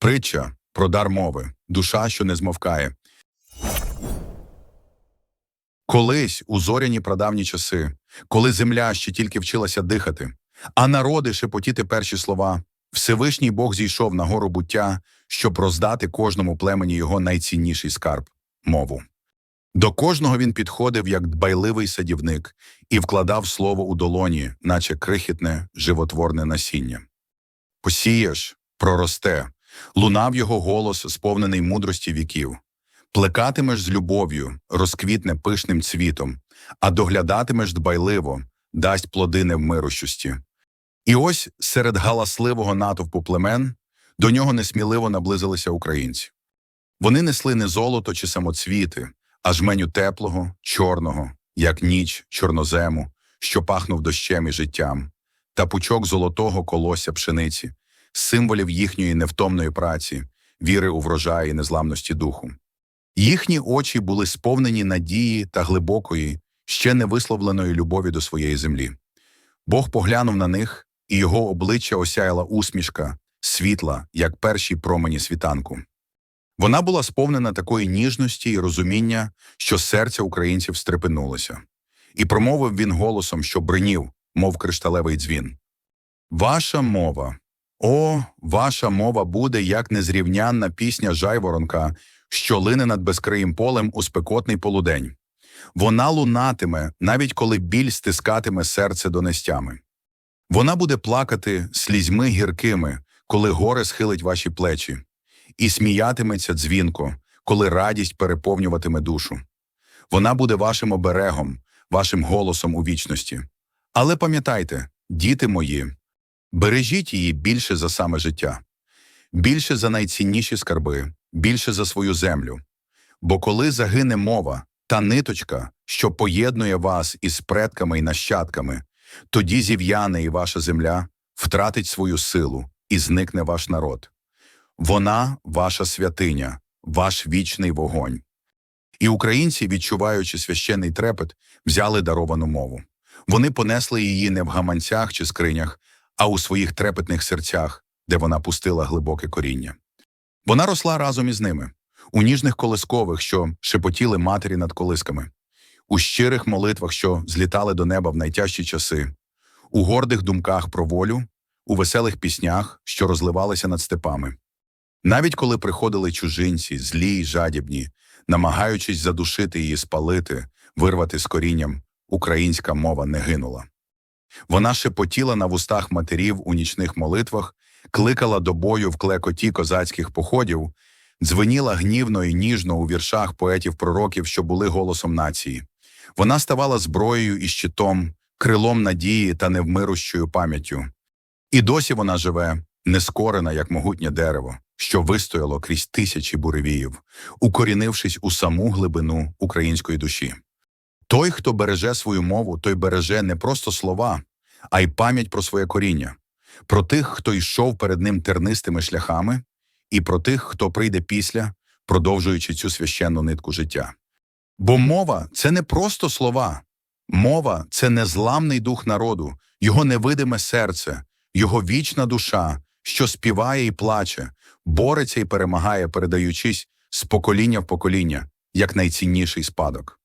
Притча про дар мови, душа, що не змовкає. Колись у зоряні прадавні часи, коли земля ще тільки вчилася дихати, а народи шепотіти перші слова, Всевишній Бог зійшов на гору буття, щоб роздати кожному племені його найцінніший скарб мову. До кожного він підходив як дбайливий садівник і вкладав слово у долоні, наче крихітне, животворне насіння. Посієш, проросте, лунав його голос, сповнений мудрості віків. Плекатимеш з любов'ю, розквітне пишним цвітом, а доглядатимеш дбайливо, дасть плоди невмирущості. І ось серед галасливого натовпу племен до нього несміливо наблизилися українці. Вони несли не золото чи самоцвіти, а жменю теплого, чорного, як ніч чорнозему, що пахнув дощем і життям, та пучок золотого колося пшениці, символів їхньої невтомної праці, віри у врожай і незламності духу. Їхні очі були сповнені надії та глибокої, ще не висловленої любові до своєї землі. Бог поглянув на них, і його обличчя осяяла усмішка, світла, як перші промені світанку. Вона була сповнена такої ніжності і розуміння, що серце українців стрепенулося. І промовив він голосом, що бринів, мов кришталевий дзвін. Ваша мова, о, ваша мова буде, як незрівнянна пісня жайворонка, що лине над безкриїм полем у спекотний полудень. Вона лунатиме, навіть коли біль стискатиме серце донестями. Вона буде плакати слізьми гіркими, коли горе схилить ваші плечі, і сміятиметься дзвінко, коли радість переповнюватиме душу. Вона буде вашим оберегом, вашим голосом у вічності. Але пам'ятайте, діти мої, бережіть її більше за саме життя, більше за найцінніші скарби, більше за свою землю. Бо коли загине мова, та ниточка, що поєднує вас із предками і нащадками, тоді зів'яне і ваша земля втратить свою силу і зникне ваш народ. Вона ваша святиня, ваш вічний вогонь. І українці, відчуваючи священний трепет, взяли даровану мову. Вони понесли її не в гаманцях чи скринях, а у своїх трепетних серцях, де вона пустила глибоке коріння. Вона росла разом із ними, у ніжних колискових, що шепотіли матері над колисками, у щирих молитвах, що злітали до неба в найтяжчі часи, у гордих думках про волю, у веселих піснях, що розливалися над степами. Навіть коли приходили чужинці, злі й жадібні, намагаючись задушити її спалити, вирвати з корінням, українська мова не гинула. Вона шепотіла на вустах матерів у нічних молитвах, кликала до бою в клекоті козацьких походів, дзвеніла гнівно і ніжно у віршах поетів-пророків, що були голосом нації. Вона ставала зброєю і щитом, крилом надії та невмирущою пам'яттю. І досі вона живе, нескорена, як могутнє дерево, що вистояло крізь тисячі буревіїв, укорінившись у саму глибину української душі. Той, хто береже свою мову, той береже не просто слова, а й пам'ять про своє коріння, про тих, хто йшов перед ним тернистими шляхами, і про тих, хто прийде після, продовжуючи цю священну нитку життя. Бо мова це не просто слова, мова це незламний дух народу, його невидиме серце, його вічна душа, що співає і плаче, бореться і перемагає, передаючись з покоління в покоління, як найцінніший спадок.